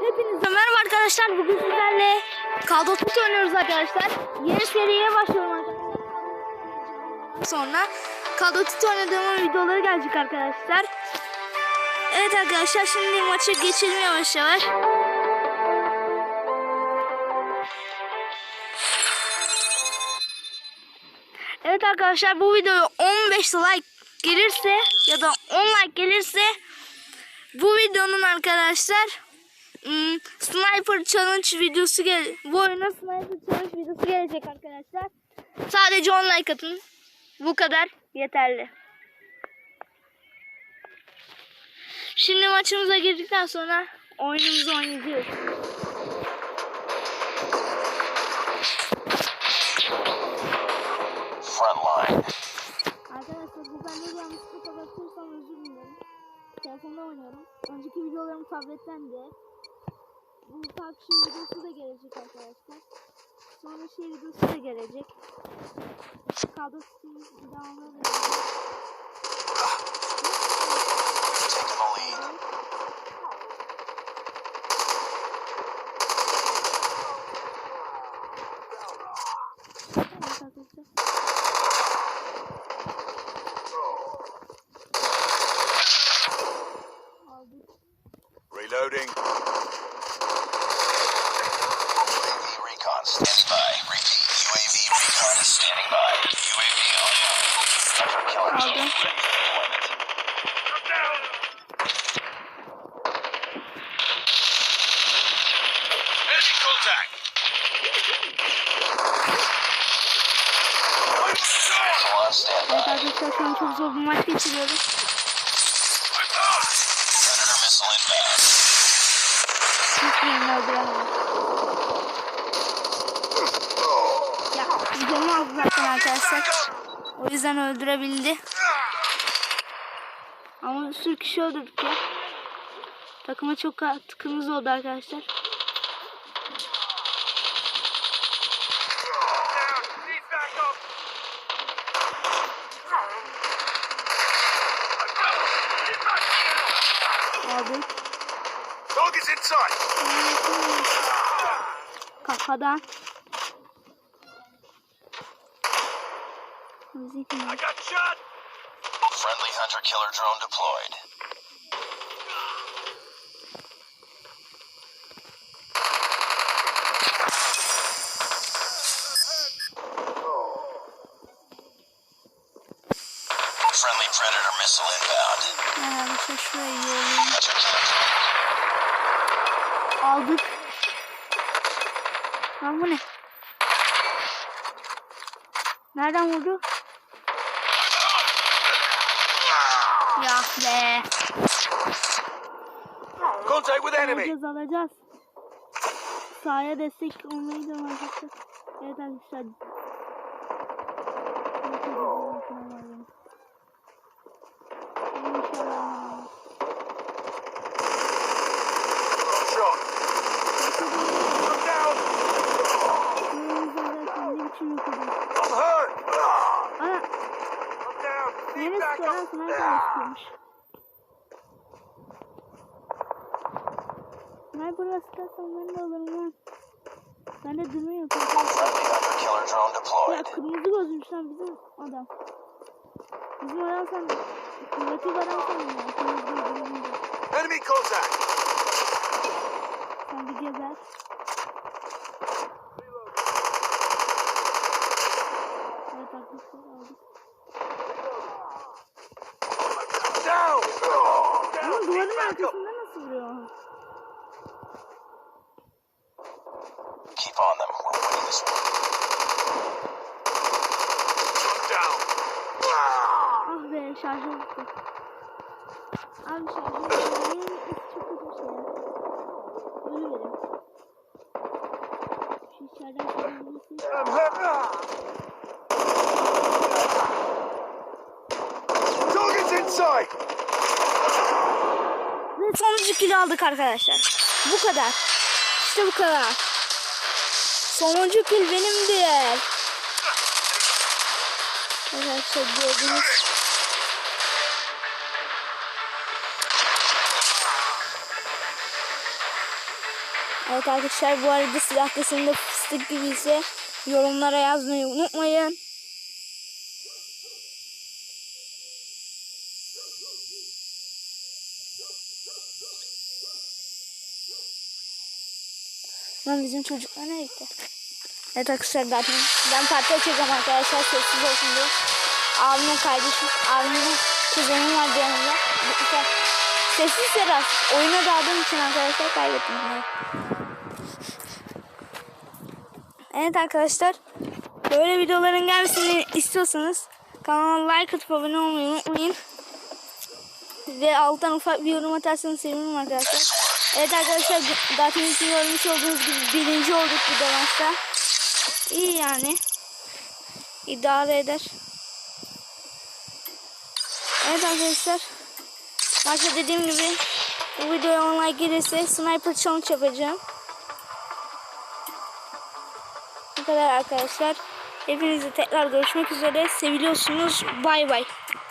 Hepinize merhaba arkadaşlar. Bugün sizlerle Duty oynuyoruz arkadaşlar. Yeni seriye başlıyorum arkadaşlar. Sonra Duty oynadığım videoları gelecek arkadaşlar. Evet arkadaşlar şimdi maça geçelim yavaş yavaş. Evet arkadaşlar bu videoya 15 like gelirse ya da 10 like gelirse bu videonun arkadaşlar ım, Sniper Challenge videosu gel bu oyuna Sniper Challenge videosu gelecek arkadaşlar. Sadece 10 like atın. Bu kadar yeterli. Şimdi maçımıza girdikten sonra oyunumuzu oynayacağız. Front line. Arkadaşlar bu bende yanlışlıkla kapatırsam özür dilerim. Telefonda oynuyorum. Önceki videolarım tabletten de. Bu PUBG videosu da gelecek arkadaşlar. Sonra şey videosu da gelecek. Kadro Steam devamlı da gelecek. Arkadaşlar şu an çok zor bir maç geçiriyorum. Predator missile inbound. Hiç yerini öldüremedim. Ya canım aldı zaten arkadaşlar. O yüzden öldürebildi. Ama sürü kişi öldürdük ya. Takıma çok katkımız oldu arkadaşlar. Target's in sight. Kafadan. Müzik mi? got shot. Friendly hunter killer drone deployed. Friendly predator missile inbound. Yani işte şuraya Aldık. Lan bu ne? Nereden vurdu? Ya be. Contact with Alacağız alacağız. Sahaya destek olmayı da arkadaşlar. Evet arkadaşlar. I'm down. yeni sıkıyor lan sniper sıkıyormuş. Sniper'la sıkarsan ben de alırım lan. Ben de dürüm yapıyorum. Ya kırmızı gözmüş lan bizim adam. Bizim adam sen kuvvetli bir adam sen ya. Kırmızı gözlüğünde. Enemy contact. Sen bir geber. Vuruyor? Keep on them. We're winning this one. down. Ah be şarjı bitti. Abi şarjı bitti. Benim ısı çok kötü bir şey ya. Ölü verim. Şu içeriden çıkabilirsin. I'm hurt. Target's in sight. Sonuncu kili aldık arkadaşlar. Bu kadar. İşte bu kadar. Sonuncu kil benimdir. Arkadaşlar gördünüz. Evet arkadaşlar bu arada silah desinde fıstık gibi ise yorumlara yazmayı unutmayın. Lan bizim çocuklar nereye gitti? Evet arkadaşlar zaten ben parti açacağım arkadaşlar sessiz olsun diye. Abimin kardeşim, abimin kuzenim var yanımda. Lütfen sessiz biraz. Oyuna daldığım için arkadaşlar kaybettim. Evet arkadaşlar. Böyle videoların gelmesini istiyorsanız kanalıma like atıp abone olmayı unutmayın. Ve alttan ufak bir yorum atarsanız sevinirim arkadaşlar. Evet arkadaşlar zaten ilk görmüş olduğunuz gibi birinci olduk bu maçta. İyi yani. İdare eder. Evet arkadaşlar. Maçta dediğim gibi bu videoya online gelirse sniper challenge yapacağım. Bu kadar arkadaşlar. Hepinizle tekrar görüşmek üzere. Seviliyorsunuz. Bay bay.